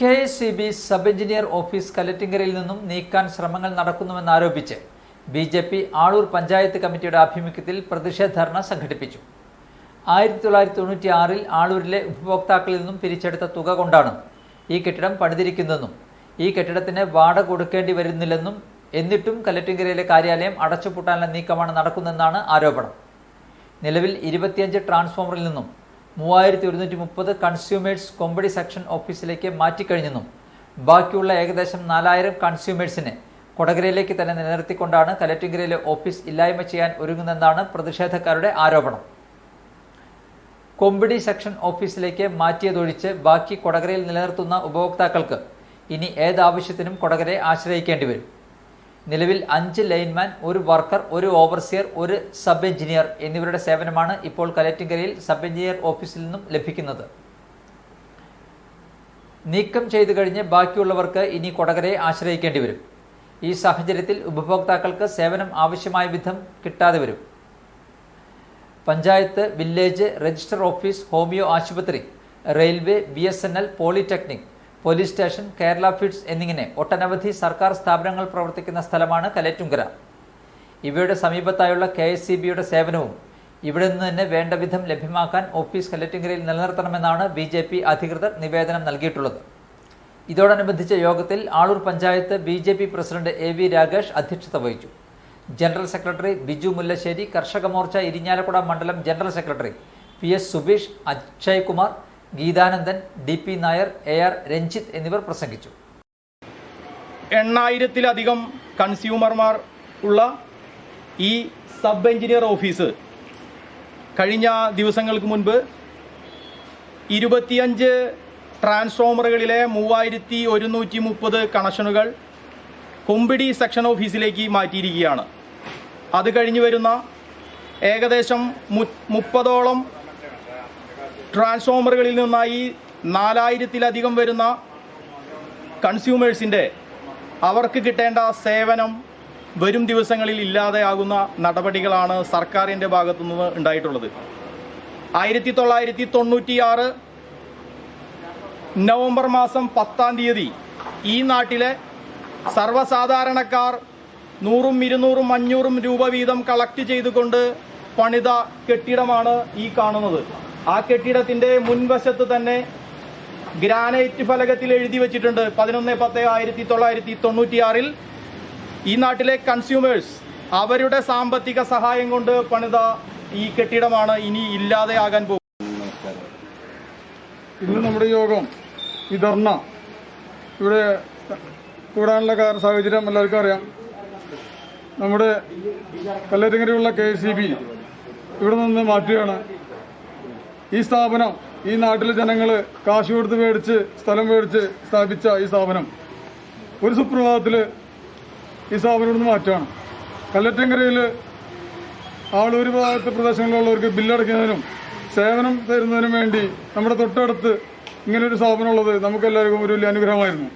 K S C B sub engineer office കലറ്റിങ്കരയിൽ നിന്നും നീക്കാൻ ശ്രമങ്ങൾ നടക്കുന്നുവെന്നാരോപിച്ച് B J P Aloor panchayat കമ്മിറ്റിയുടെ ആഭിമുഖ്യത്തിൽ പ്രതിഷേധ ധർണ സംഘടിപ്പിച്ചു. ആയിരത്തി തൊള്ളായിരത്തി തൊണ്ണൂറ്റി ആറിൽ ആളൂരിലെ ഉപഭോക്താക്കളിൽ നിന്നും പിരിച്ചെടുത്ത തുക കൊണ്ടാണ് ഈ കെട്ടിടം പണിതിരിക്കുന്നതെന്നും ഈ കെട്ടിടത്തിന് വാടക കൊടുക്കേണ്ടി വരുന്നില്ലെന്നും എന്നിട്ടും കലറ്റിങ്കരയിലെ കാര്യാലയം അടച്ചുപൂട്ടാനുള്ള നീക്കമാണ് നടക്കുന്നതെന്നാണ് ആരോപണം. നിലവിൽ ഇരുപത്തിയഞ്ച് ട്രാൻസ്ഫോമറിൽ നിന്നും മൂവായിരത്തി ഒരുന്നൂറ്റി മുപ്പത് കൺസ്യൂമേഴ്സ് കൊമ്പടി സെക്ഷൻ ഓഫീസിലേക്ക് മാറ്റിക്കഴിഞ്ഞെന്നും ബാക്കിയുള്ള ഏകദേശം നാലായിരം കൺസ്യൂമേഴ്സിനെ കൊടകരയിലേക്ക് തന്നെ നിലനിർത്തിക്കൊണ്ടാണ് കലറ്റിങ്കരയിലെ ഓഫീസ് ഇല്ലായ്മ ചെയ്യാൻ ഒരുങ്ങുന്നതെന്നാണ് പ്രതിഷേധക്കാരുടെ ആരോപണം. കൊമ്പിടി സെക്ഷൻ ഓഫീസിലേക്ക് മാറ്റിയതൊഴിച്ച് ബാക്കി കൊടകരയിൽ നിലനിർത്തുന്ന ഉപഭോക്താക്കൾക്ക് ഇനി ഏതാവശ്യത്തിനും കൊടകരയെ ആശ്രയിക്കേണ്ടി വരും. നിലവിൽ അഞ്ച് ലൈൻമാൻ ഒരു വർക്കർ ഒരു ഓവർസിയർ ഒരു സബ് എഞ്ചിനീയർ എന്നിവരുടെ സേവനമാണ് ഇപ്പോൾ കലറ്റിങ്കരയിൽ സബ് എഞ്ചിനീയർ ഓഫീസിൽ നിന്നും ലഭിക്കുന്നത്. നീക്കം ചെയ്തു കഴിഞ്ഞ് ബാക്കിയുള്ളവർക്ക് ഇനി കൊടകരയെ ആശ്രയിക്കേണ്ടി വരും. ഈ സാഹചര്യത്തിൽ ഉപഭോക്താക്കൾക്ക് സേവനം ആവശ്യമായ വിധം കിട്ടാതെ വരും. Panchayat village register office homeo ആശുപത്രി railway B polytechnic police station Kerala ഫിഡ്സ് എന്നിങ്ങനെ ഒട്ടനവധി സർക്കാർ സ്ഥാപനങ്ങൾ പ്രവർത്തിക്കുന്ന സ്ഥലമാണ് കലറ്റുങ്കര. ഇവയുടെ സമീപത്തായുള്ള കെ സേവനവും ഇവിടെ നിന്ന് തന്നെ വേണ്ട വിധം ലഭ്യമാക്കാൻ ഓഫീസ് കലറ്റുങ്കരയിൽ നിലനിർത്തണമെന്നാണ് ബി ജെ പി അധികൃതർ നിവേദനം നൽകിയിട്ടുള്ളത്. ഇതോടനുബന്ധിച്ച യോഗത്തിൽ Aloor panchayat B J P president A V Ragesh അധ്യക്ഷത വഹിച്ചു. ജനറൽ സെക്രട്ടറി ബിജു മുല്ലശ്ശേരി കർഷക മോർച്ച ഇരിഞ്ഞാലക്കുട മണ്ഡലം general secretary P S Subeesh Akshay Kumar Geethanandan D P Nair A R Ranjith എന്നിവർ പ്രസംഗിച്ചു. എണ്ണായിരത്തിലധികം കൺസ്യൂമർമാർ ഉള്ള ഈ സബ് എഞ്ചിനീയർ ഓഫീസ് കഴിഞ്ഞ ദിവസങ്ങൾക്ക് മുൻപ് ഇരുപത്തിയഞ്ച് ട്രാൻസ്ഫോമറുകളിലെ മൂവായിരത്തി ഒരുന്നൂറ്റി മുപ്പത് കണക്ഷനുകൾ കൊമ്പിടി സെക്ഷൻ ഓഫീസിലേക്ക് മാറ്റിയിരിക്കുകയാണ്. അത് കഴിഞ്ഞ് വരുന്ന ഏകദേശം മുപ്പതോളം ട്രാൻസ്ഫോമറുകളിൽ നിന്നായി നാലായിരത്തിലധികം വരുന്ന കൺസ്യൂമേഴ്സിന്റെ അവർക്ക് കിട്ടേണ്ട സേവനം വരും ദിവസങ്ങളിൽ ഇല്ലാതെയാകുന്ന നടപടികളാണ് സർക്കാരിന്റെ ഭാഗത്തുനിന്ന് ഉണ്ടായിട്ടുള്ളത്. ആയിരത്തി തൊള്ളായിരത്തി തൊണ്ണൂറ്റിയാറ് നവംബർ മാസം പത്താം തീയതി ഈ നാട്ടിലെ സർവസാധാരണക്കാർ നൂറും ഇരുന്നൂറും അഞ്ഞൂറും രൂപ വീതം കളക്ട് ചെയ്തുകൊണ്ട് പണിത കെട്ടിടമാണ് ഈ കാണുന്നത്. ആ കെട്ടിടത്തിന്റെ മുൻവശത്ത് തന്നെ ഗ്രാനൈറ്റ് ഫലകത്തിൽ എഴുതി വെച്ചിട്ടുണ്ട്. പതിനൊന്ന് പത്ത് ആയിരത്തി തൊള്ളായിരത്തി തൊണ്ണൂറ്റിയാറിൽ ഈ നാട്ടിലെ കൺസ്യൂമേഴ്സ് അവരുടെ സാമ്പത്തിക സഹായം കൊണ്ട് പണിത ഈ കെട്ടിടമാണ് ഇനി ഇല്ലാതെയാകാൻ പോകുന്നത്. ഇന്ന് നമ്മുടെ യോഗം ഈ ധർണ ഇവിടെ കൂടാനുള്ള സാഹചര്യം എല്ലാവർക്കും അറിയാം. നമ്മുടെ കല്ലരങ്ങരയുള്ള കെ ഇവിടെ നിന്ന് മാറ്റുകയാണ്. ഈ സ്ഥാപനം ഈ നാട്ടിലെ ജനങ്ങൾ കാശ് കൊടുത്ത് മേടിച്ച് സ്ഥലം മേടിച്ച് സ്ഥാപിച്ച ഈ സ്ഥാപനം. ഒരു സുപ്രഭാതത്തിൽ ഈ സ്ഥാപനം ഇവിടുന്ന് മാറ്റുകയാണ്. കല്ലറ്റങ്കരയിൽ ആളൂർ ഭാഗത്ത് പ്രദേശങ്ങളിലുള്ളവർക്ക് ബില്ലടയ്ക്കുന്നതിനും സേവനം തരുന്നതിനും വേണ്ടി നമ്മുടെ തൊട്ടടുത്ത് ഇങ്ങനൊരു സ്ഥാപനം ഉള്ളത് നമുക്കെല്ലാവർക്കും ഒരു വലിയ അനുഗ്രഹമായിരുന്നു.